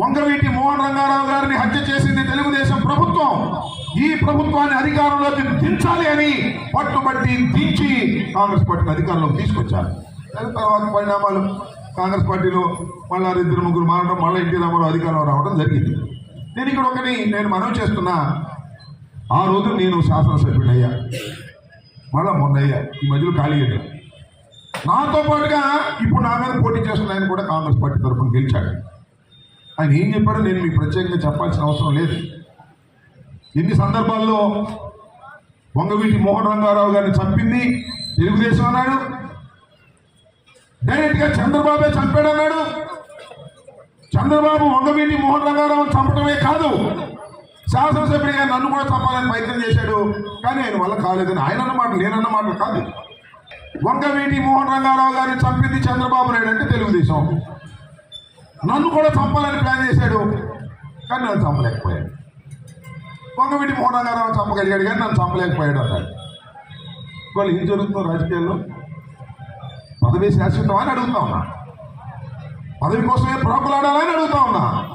వంగవీటి మోహన్ రంగారావు గారిని హత్య చేసింది తెలుగుదేశం ప్రభుత్వం. ఈ ప్రభుత్వాన్ని అధికారంలోకి దించాలి అని పట్టుబట్టి దించి కాంగ్రెస్ పార్టీని అధికారంలోకి తీసుకొచ్చారు. తర్వాత పరిణామాలు కాంగ్రెస్ పార్టీలో మళ్ళా ఇద్దరు ముగ్గురు మారడం మళ్ళీ ఎన్టీ రామారావు అధికారం రావడం జరిగింది. నేను ఇక్కడ ఒకటి నేను మనవి చేస్తున్నా. ఆ రోజు నేను శాసనసభ్యుడయ్యా మళ్ళా మొన్నయ్యా. ఈ మధ్యలో ఖాళీ నాతో పాటుగా ఇప్పుడు నా మీద పోటీ చేస్తున్న ఆయన కూడా కాంగ్రెస్ పార్టీ తరఫున గెలిచాడు ఆయన ఏం చెప్పాడో నేను మీకు ప్రత్యేకంగా చెప్పాల్సిన అవసరం లేదు. ఎన్ని సందర్భాల్లో వంగవీటి మోహన్ రంగారావు గారిని చంపింది తెలుగుదేశం అన్నాడు. డైరెక్ట్గా చంద్రబాబే చంపాడు అన్నాడు. చంద్రబాబు వంగవీటి మోహన్ రంగారావు చంపడమే కాదు శాసనసభ్యుడిగా నన్ను కూడా చంపాలని ప్రయత్నం చేశాడు. కానీ ఆయన వల్ల కాలేదని ఆయన అన్నమాట నేనన్న మాట కాదు. వంగవీటి మోహన్ రంగారావు గారిని చంపింది చంద్రబాబు నాయుడు అంటే తెలుగుదేశం. నన్ను కూడా చంపాలని ప్లాన్ చేశాడు. కానీ నన్ను చంపలేకపోయాడు. పొంగవిటి మోహన్ రంగారావు చంపగలిగాడు కానీ నన్ను చంపలేకపోయాడు అన్నాడు. వాళ్ళు ఏం జరుగుతుందో రాజకీయాల్లో? పదవి శాశ్వతం అని అడుగుతా ఉన్నా. పదవి కోసమే ప్రాకులాడాలని అడుగుతా ఉన్నా.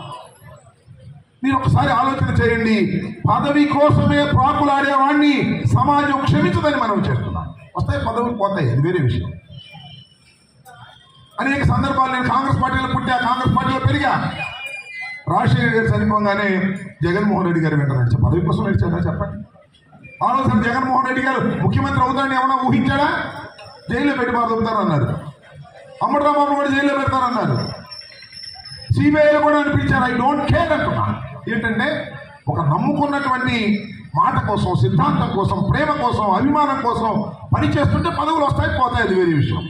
మీరు ఒకసారి ఆలోచన చేయండి. పదవి కోసమే ప్రాకులాడేవాడిని సమాజం క్షమించదని మనం చేస్తున్నాం. వస్తాయి పదవి పోతాయి. అది వేరే విషయం. అనేక సందర్భాలు నేను కాంగ్రెస్ పార్టీలో పుట్టా కాంగ్రెస్ పార్టీలో పెరిగా. రాజశేఖర్ గారు చనిపోగానే జగన్మోహన్ రెడ్డి గారు వెంట పదవి కోసం నడిచారా చెప్పండి? ఆ రోజు జగన్మోహన్ రెడ్డి గారు ముఖ్యమంత్రి అవుతాడని ఏమన్నా ఊహించాడా? జైల్లో పెట్టి బాధవుతారన్నారు అమ్మరాబాబు కూడా జైల్లో పెడతారన్నారు. సిబిఐలో కూడా అనిపించారు ఐ డోంట్ కేర్ అంటున్నా. ఏంటంటే ఒక నమ్ముకున్నటువంటి మాట కోసం సిద్ధాంతం కోసం ప్రేమ కోసం అభిమానం కోసం పని చేస్తుంటే పదవులు వస్తాయి పోతాయి అది వేరే విషయం.